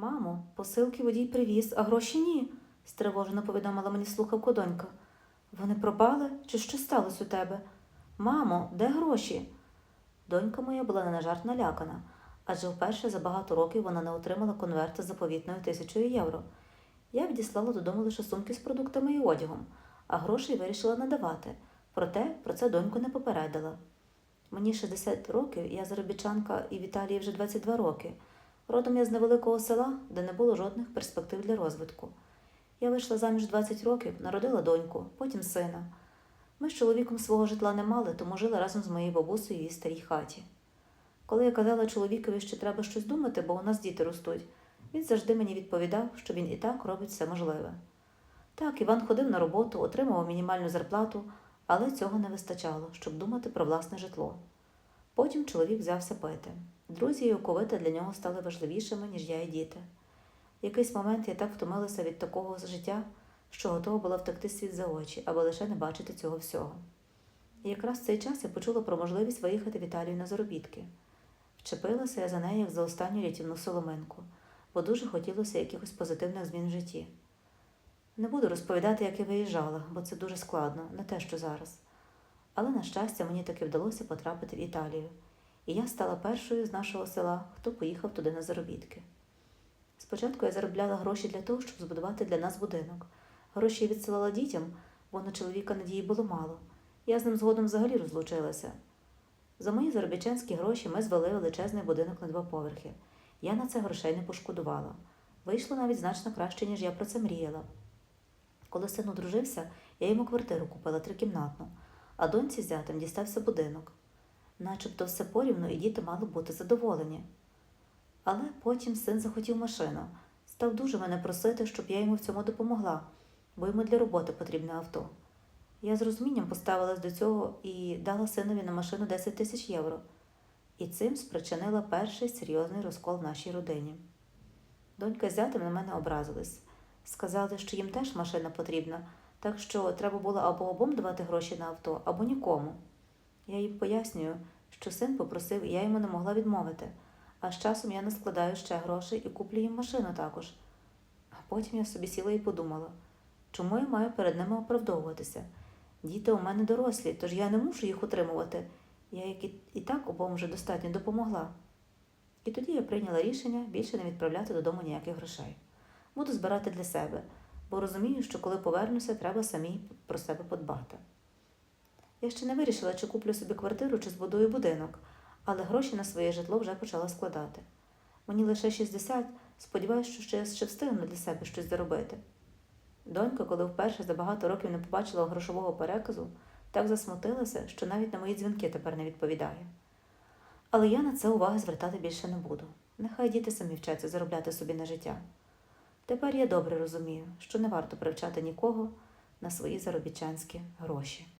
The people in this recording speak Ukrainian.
Мамо, посилки водій привіз, а гроші ні, стривожено повідомила мені слухавко донька. Вони пропали чи що сталося у тебе? Мамо, де гроші? Донька моя була не на жарт налякана, адже вперше за багато років вона не отримала конверта з заповітною тисячою євро. Я відіслала додому лише сумки з продуктами і одягом, а грошей вирішила надавати. Проте про це доньку не попередила. Мені 60 років, я заробітчанка і в Італії вже 22 роки. Родом я з невеликого села, де не було жодних перспектив для розвитку. Я вийшла заміж 20 років, народила доньку, потім сина. Ми з чоловіком свого житла не мали, тому жили разом з моєю бабусею її старій хаті. Коли я казала чоловікові, що треба щось думати, бо у нас діти ростуть, він завжди мені відповідав, що він і так робить все можливе. Так, Іван ходив на роботу, отримував мінімальну зарплату, але цього не вистачало, щоб думати про власне житло. Потім чоловік взявся пити. Друзі і оковита для нього стали важливішими, ніж я і діти. В якийсь момент я так втомилася від такого життя, що готова була втекти світ за очі, аби лише не бачити цього всього. І якраз в цей час я почула про можливість виїхати в Італію на заробітки. Вчепилася я за неї як за останню рятівну соломинку, бо дуже хотілося якихось позитивних змін в житті. Не буду розповідати, як я виїжджала, бо це дуже складно, не те, що зараз. Але, на щастя, мені таки вдалося потрапити в Італію, і я стала першою з нашого села, хто поїхав туди на заробітки. Спочатку я заробляла гроші для того, щоб збудувати для нас будинок. Гроші я відсилала дітям, бо на чоловіка надії було мало. Я з ним згодом взагалі розлучилася. За мої заробітчанські гроші ми звели величезний будинок на два поверхи. Я на це грошей не пошкодувала. Вийшло навіть значно краще, ніж я про це мріяла. Коли син одружився, я йому квартиру купила трикімнатну, а доньці з зятем дістався будинок. Начебто все порівну і діти мали бути задоволені. Але потім син захотів машину, став дуже мене просити, щоб я йому в цьому допомогла, бо йому для роботи потрібне авто. Я з розумінням поставилась до цього і дала синові на машину 10 тисяч євро. І цим спричинила перший серйозний розкол в нашій родині. Донька з зятем на мене образились. Сказали, що їм теж машина потрібна, так що треба було або обом давати гроші на авто, або нікому. Я їм пояснюю, що син попросив, і я йому не могла відмовити, а з часом я наскладаю ще грошей і куплю їм машину також. А потім я собі сіла і подумала, чому я маю перед ними оправдовуватися? Діти у мене дорослі, тож я не мушу їх утримувати. Я як і так обом вже достатньо допомогла. І тоді я прийняла рішення більше не відправляти додому ніяких грошей. Буду збирати для себе, бо розумію, що коли повернуся, треба самій про себе подбати. Я ще не вирішила, чи куплю собі квартиру, чи збудую будинок, але гроші на своє житло вже почала складати. Мені лише 60, сподіваюся, що ще я ще встигну для себе щось заробити. Донька, коли вперше за багато років не побачила грошового переказу, так засмутилася, що навіть на мої дзвінки тепер не відповідає. Але я на це уваги звертати більше не буду. Нехай діти самі вчаться заробляти собі на життя. Тепер я добре розумію, що не варто привчати нікого на свої заробітчанські гроші.